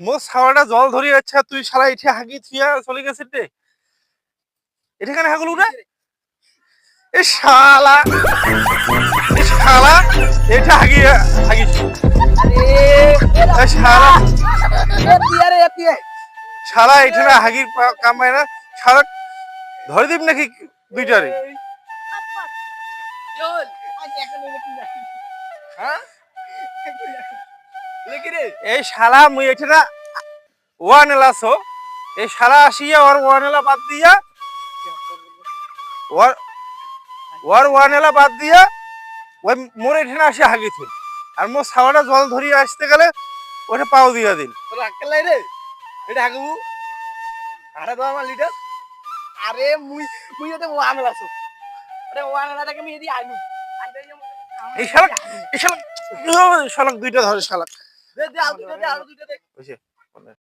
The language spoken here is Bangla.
মো সাওয়াটা জল ধরি আচ্ছা তুই শালা ইঠে হাগি থিয়া চলে গেছিস রে। এটা কেন হাগলু রে এ শালা। এ শালা এটা হাগি হাগি। এ শালা। শালা এটা না হাগির পা- কামায় না। শালা ধরে দিব নাকি দুইটারে এই শালা মুই এটা ওয়ান এলাছো এই শালা আসিয়া ওর ওয়ান এলা বাদ দিয়া ওর ওর ওয়ান এলা বাদ দিয়া ওই মোর এখানে আসি হাগি থুল আর মোর ছাওয়াটা জল ধরিয়ে আসতে গেলে ওটা পাও দিয়া দিল। আরে মুই মুই এতে ওয়ান লাসো আরে ওয়ান লাটাকে আমি এদি আইনু এই শালা এই শালা শালাক দুইটা ধরে শালাক দে দে আর দুইটা দে আর দুইটা দে।